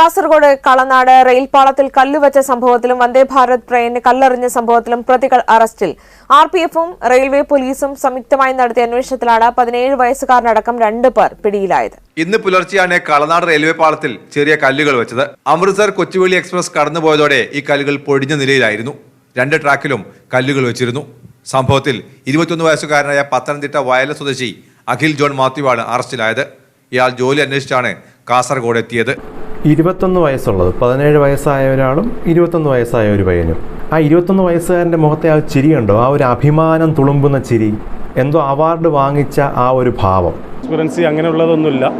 കാസർഗോഡ് കളനാട് റെയിൽപാളത്തിൽ കല്ലുവച്ച സംഭവത്തിലും വന്ദേ ഭാരത് ട്രെയിനിന് കല്ലെറിഞ്ഞ സംഭവത്തിലും പ്രതികൾ അറസ്റ്റിൽ. ആർ പി എഫും റെയിൽവേ പോലീസും സംയുക്തമായി നടത്തിയ അന്വേഷണത്തിലാണ് പതിനേഴ് വയസ്സുകാരനടക്കം രണ്ട് പേർ പിടിയിലായത്. ഇന്ന് പുലർച്ചെയാണ് കളനാട് റെയിൽവേ പാളത്തിൽ ചെറിയ കല്ലുകൾ വെച്ചത്. അമൃത്സർ കൊച്ചുവേളി എക്സ്പ്രസ് കടന്നുപോയതോടെ ഈ കല്ലുകൾ പൊടിഞ്ഞ നിലയിലായിരുന്നു. രണ്ട് ട്രാക്കിലും കല്ലുകൾ വെച്ചിരുന്നു. സംഭവത്തിൽ ഇരുപത്തിയൊന്ന് വയസ്സുകാരനായ പത്തനംതിട്ട വയല സ്വദേശി അഖിൽ ജോൺ മാത്യുവാണ് അറസ്റ്റിലായത്. ഇയാൾ ജോലി അന്വേഷിച്ചാണ് കാസർഗോഡ് എത്തിയത്. ഇരുപത്തൊന്ന് വയസ്സുള്ളത്. പതിനേഴ് വയസ്സായ ഒരാളും ഇരുപത്തൊന്ന് വയസ്സായ ഒരു പയ്യനും. ആ ഇരുപത്തൊന്ന് വയസ്സുകാരന്റെ മുഖത്തെ ആ ചിരി ഉണ്ടോ ആ ഒരു അഭിമാനം തുളുമ്പുന്ന ചിരി. എന്തോ അവാർഡ് വാങ്ങിച്ച ആ ഒരു ഭാവം. എക്സ്പീരിയൻസ് അങ്ങനെയുള്ളതൊന്നുമില്ല.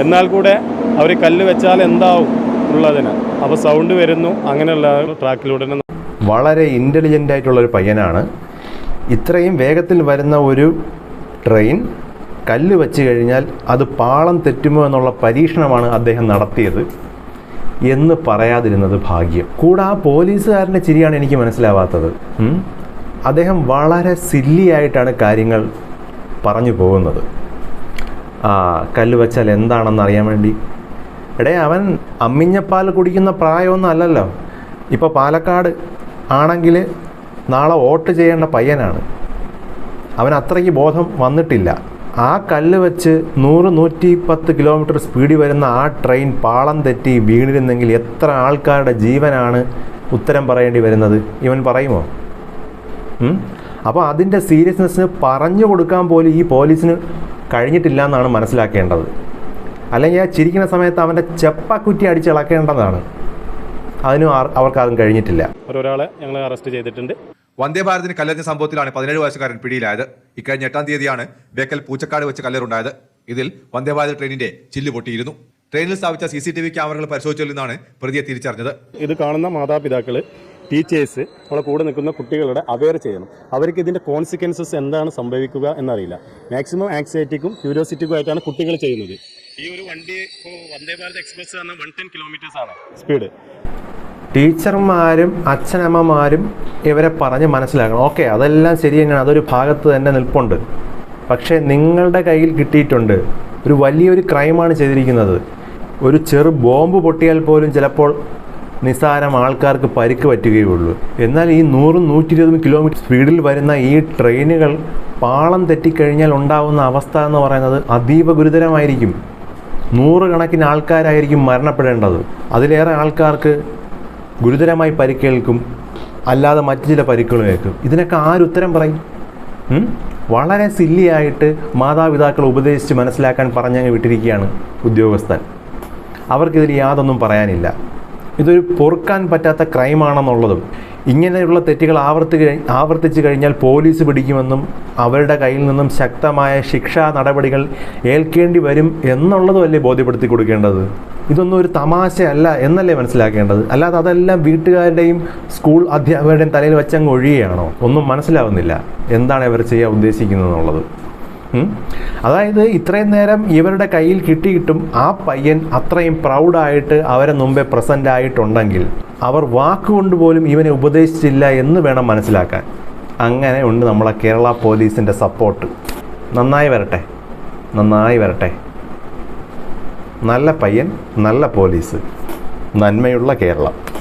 എന്നാൽ കൂടെ അവർ കല്ല് വെച്ചാൽ എന്താവും ഉള്ളതിന്. അപ്പോൾ സൗണ്ട് വരുന്നു. അങ്ങനെയുള്ള ട്രാക്കിലൂടെ വളരെ ഇന്റലിജന്റ് ആയിട്ടുള്ളൊരു പയ്യനാണ്. ഇത്രയും വേഗത്തിൽ വരുന്ന ഒരു ട്രെയിൻ കല്ല് വെച്ച് കഴിഞ്ഞാൽ അത് പാളം തെറ്റുമോ എന്നുള്ള പരീക്ഷണമാണ് അദ്ദേഹം നടത്തിയത്. എന്ന് പറയാതിരുന്നത് ഭാഗ്യം. കൂടെ ആ പോലീസുകാരന്റെ ചിരിയാണ് എനിക്ക് മനസ്സിലാവാത്തത്. അദ്ദേഹം വളരെ സില്ലിയായിട്ടാണ് കാര്യങ്ങൾ പറഞ്ഞു പോകുന്നത്. ആ കല്ല് വെച്ചാൽ എന്താണെന്ന് അറിയാൻ വേണ്ടി. എടേ അവൻ അമ്മിഞ്ഞപ്പാൽ കുടിക്കുന്ന പ്രായമൊന്നും അല്ലല്ലോ. ഇപ്പോൾ പാലക്കാട് ആണെങ്കിൽ നാളെ വോട്ട് ചെയ്യേണ്ട പയ്യനാണ്. അവൻ അത്രയ്ക്ക് ബോധം വന്നിട്ടില്ല. ആ കല്ല് വെച്ച് നൂറ് നൂറ്റി പത്ത് കിലോമീറ്റർ സ്പീഡിൽ വരുന്ന ആ ട്രെയിൻ പാളം തെറ്റി വീണിരുന്നെങ്കിൽ എത്ര ആൾക്കാരുടെ ജീവനാണ് ഉത്തരം പറയേണ്ടി വരുന്നത്? ഇവൻ പറയുമോ? അപ്പോൾ അതിന്റെ സീരിയസ്നെസ്സിന് പറഞ്ഞു കൊടുക്കാൻ പോലും ഈ പോലീസിന് കഴിഞ്ഞിട്ടില്ല എന്നാണ് മനസ്സിലാക്കേണ്ടത്. അല്ലെങ്കിൽ ആ ചിരിക്കുന്ന സമയത്ത് അവന്റെ ചെപ്പക്കുറ്റി അടിച്ചിളക്കേണ്ടതാണ് അതിനും അവർക്കാരും കഴിഞ്ഞിട്ടില്ല. ഒരാളെ ഞങ്ങൾ അറസ്റ്റ് ചെയ്തിട്ടുണ്ട്. വന്ദേ ഭാരതിന് കല്ലെറിഞ്ഞ സംഭവത്തിലാണ് പതിനേഴ് വയസ്സുകാരൻ പിടിയിലായത്. ഇക്കഴിഞ്ഞ എട്ടാം തീയതിയാണ് ബേക്കൽ പൂച്ചക്കാട് വെച്ച് കല്ലെറുണ്ടായത് ഇതിൽ വന്ദേ ഭാരത് ട്രെയിനിന്റെ ചില്ല് പൊട്ടിയിരുന്നു. ട്രെയിനിൽ സ്ഥാപിച്ച സി സി ടി വി ക്യാമറകൾ പരിശോധിച്ചതിൽ നിന്നാണ് പ്രതിയെ തിരിച്ചറിഞ്ഞത്. ഇത് കാണുന്ന മാതാപിതാക്കൾ ടീച്ചേഴ്സ് നമ്മളെ കൂടെ നിൽക്കുന്ന കുട്ടികളുടെ അവെയർ ചെയ്യണം. അവർക്ക് ഇതിന്റെ കോൺസിക്വൻസസ് എന്താണ് സംഭവിക്കുക എന്നറിയില്ല. മാക്സിമം ആക്സൈറ്റിക്കും ക്യൂരിയോസിറ്റിക്കും ആയിട്ടാണ് കുട്ടികൾ ചെയ്യുന്നത്. ഈ ഒരു വണ്ടി ഇപ്പോൾ വന്ദേ ഭാരത് എക്സ്പ്രസ് ആണ് വൺ ടെൻ കിലോമീറ്റേഴ്സ് ആണ്. സ്പീഡ് ടീച്ചർമാരും അച്ഛനമ്മമാരും ഇവരെ പറഞ്ഞ് മനസ്സിലാക്കണം. ഓക്കെ അതെല്ലാം ശരി തന്നെയാണ്. അതൊരു ഭാഗത്ത് തന്നെ നിൽപ്പുണ്ട്. പക്ഷേ നിങ്ങളുടെ കയ്യിൽ കിട്ടിയിട്ടുണ്ട്. ഒരു വലിയൊരു ക്രൈമാണ് ചെയ്തിരിക്കുന്നത്. ഒരു ചെറു ബോംബ് പൊട്ടിയാൽ പോലും ചിലപ്പോൾ നിസ്സാരം ആൾക്കാർക്ക് പരിക്ക് പറ്റുകയുള്ളൂ എന്നാൽ ഈ നൂറും നൂറ്റി ഇരുപതും കിലോമീറ്റർ സ്പീഡിൽ വരുന്ന ഈ ട്രെയിനുകൾ പാളം തെറ്റിക്കഴിഞ്ഞാൽ ഉണ്ടാകുന്ന അവസ്ഥ എന്ന് പറയുന്നത് അതീവ ഗുരുതരമായിരിക്കും. നൂറുകണക്കിന് ആൾക്കാരായിരിക്കും മരണപ്പെടേണ്ടത്. അതിലേറെ ആൾക്കാർക്ക് ഗുരുതരമായി പരിക്കേൽക്കും അല്ലാതെ മറ്റു ചില പരിക്കുകളും ഏൽക്കും. ഇതിനൊക്കെ ആരുത്തരം പറയും? വളരെ സില്ലിയായിട്ട് മാതാപിതാക്കൾ ഉപദേശിച്ച് മനസ്സിലാക്കാൻ പറഞ്ഞങ്ങ് വിട്ടിരിക്കുകയാണ് ഉദ്യോഗസ്ഥൻ. അവർക്കിതിൽ യാതൊന്നും പറയാനില്ല. ഇതൊരു പൊറുക്കാൻ പറ്റാത്ത ക്രൈമാണെന്നുള്ളതും ഇങ്ങനെയുള്ള തെറ്റുകൾ ആവർത്തി ആവർത്തിച്ചു കഴിഞ്ഞാൽ പോലീസ് പിടിക്കുമെന്നും അവരുടെ കയ്യിൽ നിന്നും ശക്തമായ ശിക്ഷാ നടപടികൾ ഏൽക്കേണ്ടി വരും എന്നുള്ളതുമല്ലേ ബോധ്യപ്പെടുത്തി കൊടുക്കേണ്ടത്? ഇതൊന്നും ഒരു തമാശയല്ല എന്നല്ലേ മനസ്സിലാക്കേണ്ടത്? അല്ലാതെ അതെല്ലാം വീട്ടുകാരുടെയും സ്കൂൾ അധ്യാപകരുടെയും തലയിൽ വെച്ചങ്ങ് ഒഴിയുകയാണോ? ഒന്നും മനസ്സിലാവുന്നില്ല. എന്താണ് ഇവർ ചെയ്യാൻ ഉദ്ദേശിക്കുന്നത് എന്നുള്ളത്? അതായത് ഇത്രയും നേരം ഇവരുടെ കയ്യിൽ കിട്ടിയിട്ടും ആ പയ്യൻ അത്രയും പ്രൗഡായിട്ട് അവരെ മുമ്പേ പ്രസന്റ് ആയിട്ടുണ്ടെങ്കിൽ അവർ വാക്കുകൊണ്ട് പോലും ഇവനെ ഉപദേശിച്ചില്ല എന്ന് വേണം മനസ്സിലാക്കാൻ. അങ്ങനെ ഉണ്ട് നമ്മളെ കേരള പോലീസിന്റെ സപ്പോർട്ട് നന്നായി വരട്ടെ. നന്നായി വരട്ടെ. നല്ല പയ്യൻ നല്ല പോലീസ്. നന്മയുള്ള കേരളം.